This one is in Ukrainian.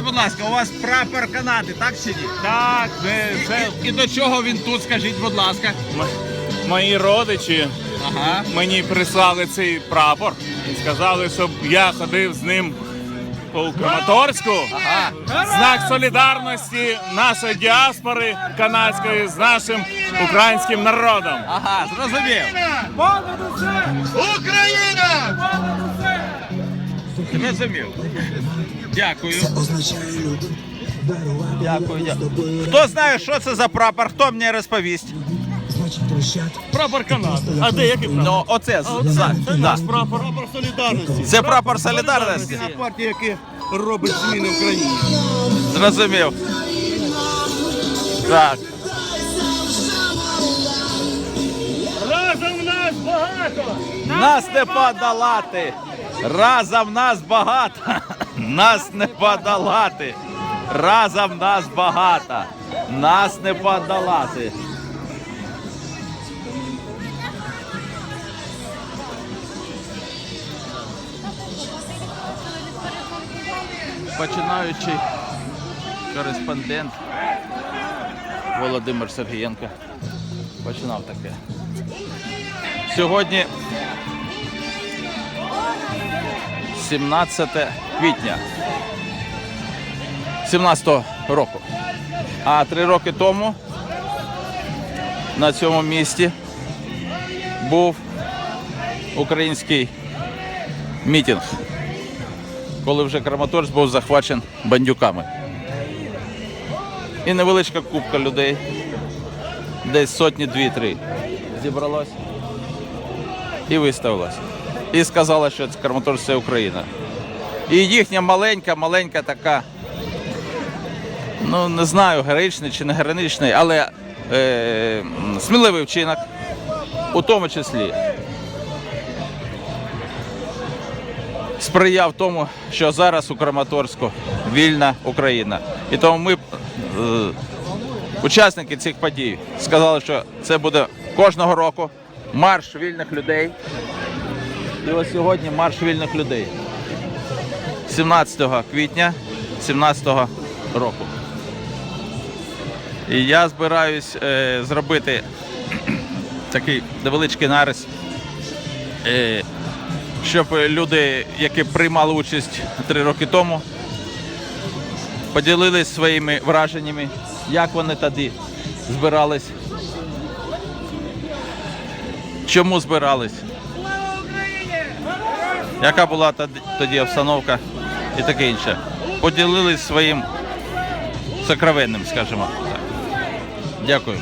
Скажіть, будь ласка, у вас прапор Канади, так чи ні? Так, це, це І до чого він тут, скажіть, будь ласка? м- мої родичі Ага. мені прислали цей прапор і сказали, щоб я ходив з ним по Краматорську. Ага. Знак солідарності нашої діаспори канадської з нашим українським народом. Ага, зрозумів. Україна! Зрозумів. Дякую. Дякую, дякую. Хто знає, що це за прапор, хто мені розповість? Прапор Канади. А де який прапор? Ну, оце, з- за- да. прапор. Прапор солідарності. Це прапор солідарності. партія, яка робить зміни в країні. Зрозумів. Так. Разом нас багато! Нас не подолати. Разом нас багато. Нас не подолати. Разом нас багато. Нас не подолати. Починаючий кореспондент Володимир Сергієнко починав таке. Сьогодні 17 квітня 17 року. А три роки тому на цьому місці був український мітинг, коли вже Краматорськ був захвачен бандюками. І невеличка купка людей, десь сотні дві-три, зібралась і виставилась. І сказала, що Краматорськ це Україна. І їхня маленька, маленька така, ну не знаю, героїчний чи не героїчний, але е, сміливий вчинок, у тому числі. Сприяв тому, що зараз у Краматорську вільна Україна. І тому ми, е, учасники цих подій, сказали, що це буде кожного року марш вільних людей. І ось сьогодні марш вільних людей. 17 квітня 17 року. І я збираюсь е, зробити такий невеличкий нарис, е, щоб люди, які приймали участь три роки тому, поділились своїми враженнями, як вони тоді збирались, чому збирались. Яка була тоді- обстановка і таке інше. Поділились своїм сокровенним, скажімо так. Дякую.